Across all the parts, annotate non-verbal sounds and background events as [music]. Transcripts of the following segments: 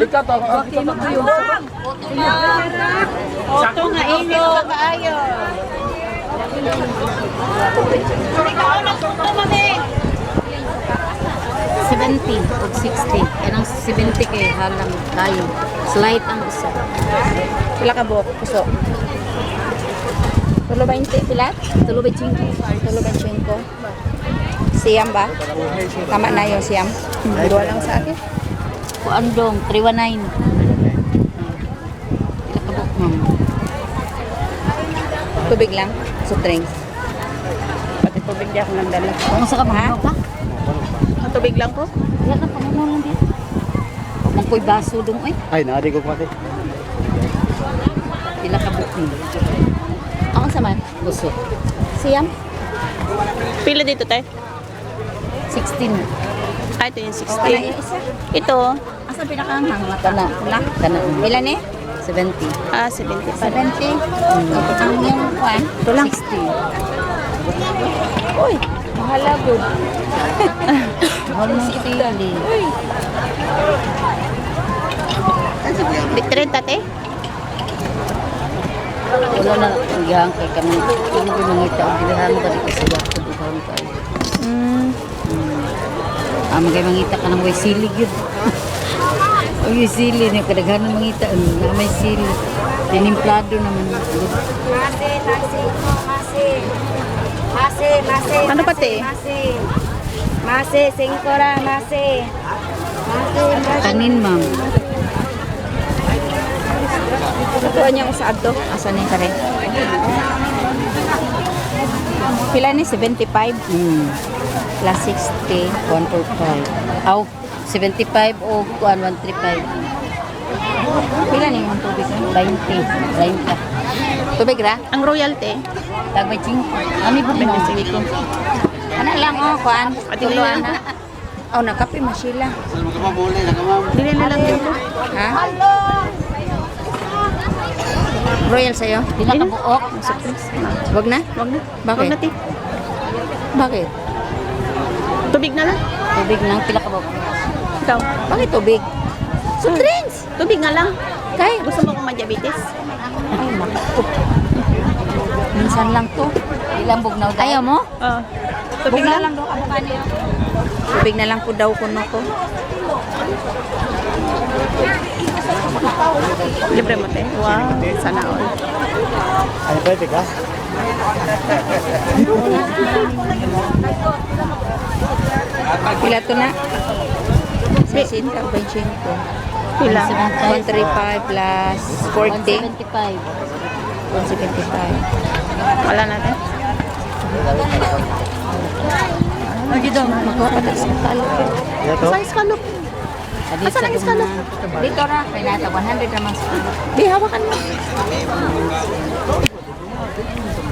tilawanan ako? Ika to. Oto nga ka kaayo. Seventy o sixty. Ang 70 kay halang kayo. Slight ang isa. Pila ka buhok, puso. Tulo 20, pila? Tulo ba chingko? Tulo 25. Siyam ba? Tama na yung siyam. Dua lang sa akin. Kuandong, 319. Pila ka ma'am? Tubig lang. So drinks. Pati tubig di ako nang dala. Kung sa ka mga ba? Tubig lang po? Yan ang pangunan lang dito. Huwag mong ko'y baso dong ay. Ay, naari ko pati. Pila ka buhok niyo. Ako sa man. Busok. Siyam? Pila dito tayo? 16. Ah, ito yung Kana yung 60. isa. Ito, Asa pinakaanghang mata? Kana. Kana. Ilan eh? 70. ah, 70. 70. Ang yung kwan? Ito lang. 60. Uy, mahala good. Mahal. Di- 30 te? Wala na ang kay kami. Kami ko mangita ang bilihan ka dito sa yakto dugang ka. Mm. Ah, magay mangita ka ng way silig yun. [laughs] o yung sili na kadaghan ng mangita na may sili. Tinimplado naman. Mase, mase, mase. Mase, mase. Ano pa, te? Mase. Mase, singkora, mase. Mase, mase. Kanin, ma'am. Tutuan niya sa adto. Asa ni kare? Pila ni 75 Hmm. Plus 60. 145. Aw, 75 o kuan 135. Pila ni yung tubig? 20. 30. Tubig ra? Ang royalty. Tagbay 5. Ami po din ang sige ko. Ano lang oh, kuan? Tuluan na. na. Oh, nakape mo sila. Mo ka. Dili na lang dito. Ha? Royal sa'yo? Pila ka buok. Wag na? Wag na. Bakit? Wag na. Bakit? Tubig na lang. Tubig nang pila ka buok. Ikaw. Bakit tubig? So drinks! Tubig nga lang. Kay? Gusto mo kung ma-diabetes? Ay, naku. Minsan lang to. Ilang bugnaw daw? Ayaw mo? Oo. Tubig na lang. daw niyo. Tubig na lang po daw kuno ko. Libre mo, te. Wow. Sana all. Ay, pwede ka? Pila to na? 60, 25. Pila. 135 plus 40. 175. 175. Wala na, te. Lagi daw, tayo sa talo. Ito? Sa escalope. Asan ang escalope? Dito ra, kaya nata 100 naman sa talo. Di, hawakan mo. Thank you.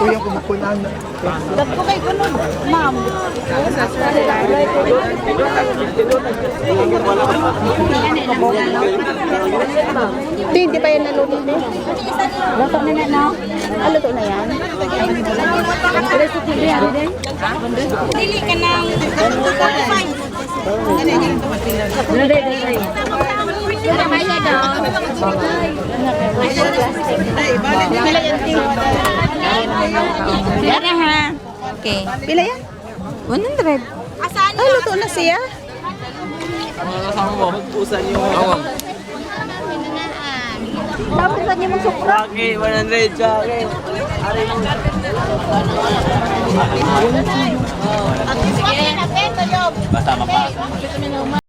Yung kumukunan. Dagko kay ganun. Ma'am. Ito, hindi pa yan naluto din. Luto na na, no? Ah, luto na yan? Recipe yan din? Dili ka nang Dali, dali. Pila yan, ha. Okay. Pila yan? 100. Ay, luto na siya. Tapos niya mong sukra. Okay, 100 sa akin. Basta mapasa.